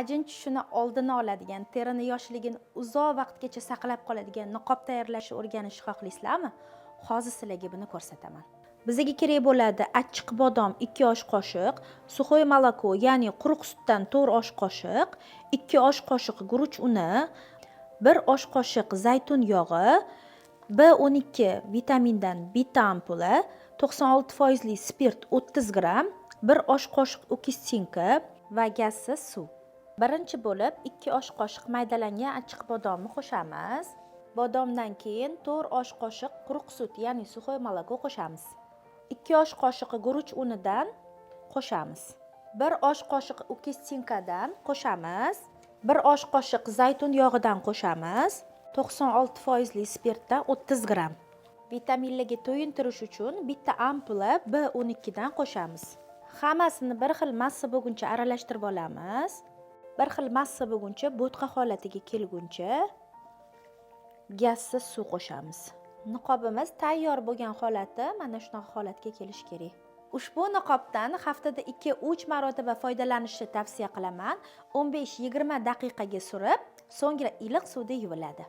ajin tushishini oldini oladigan terini yoshligini uzoq vaqtgacha saqlab qoladigan niqob tayyorlashni o'rganishni xohlaysizlarmi hozir sizlarga buni ko'rsataman. Bizga kerak bo'ladi achchiq bodom ikki osh qoshiq suxoy молоко ya'ni quruq sutdan to'rt osh qoshiq ikki osh qoshiq guruch uni bir osh qoshiq zaytun yog'i b o'n ikki vitamindan bitta ampula to'qson olti foizli spirt o'ttiz gramm bir osh qoshiq ukistinka va gazsiz suv. Birinchi bo'lib ikki osh qoshiq maydalangan achchiq bodomni qo'shamiz. Bodomdan keyin to'rt osh qoshiq quruq sut ya'ni suxoy молоко qo'shamiz. Ikki osh qoshiq guruch unidan qo'shamiz. Bir osh qoshiq ukistinkadan qo'shamiz. Bir osh qoshiq zaytun yog'idan qo'shamiz. To'qson olti foizli spirtdan o'ttiz gramm vitaminlarga to'yintirish uchun bitta ampula b o'n ikkidan qo'shamiz. Hammasini bir xil massa bo'lguncha aralashtirib olamiz. Bir xil massa bo'lguncha bo'tqa holatiga kelguncha gazsiz suv qo'shamiz. Niqobimiz tayyor bo'lgan holati mana shunaqa holatga kelishi kerak. Ushbu niqobdan haftada ikki uch marotaba foydalanishni tavsiya qilaman. o'n besh yigirma daqiqaga surib so'ngra iliq suvda yuviladi.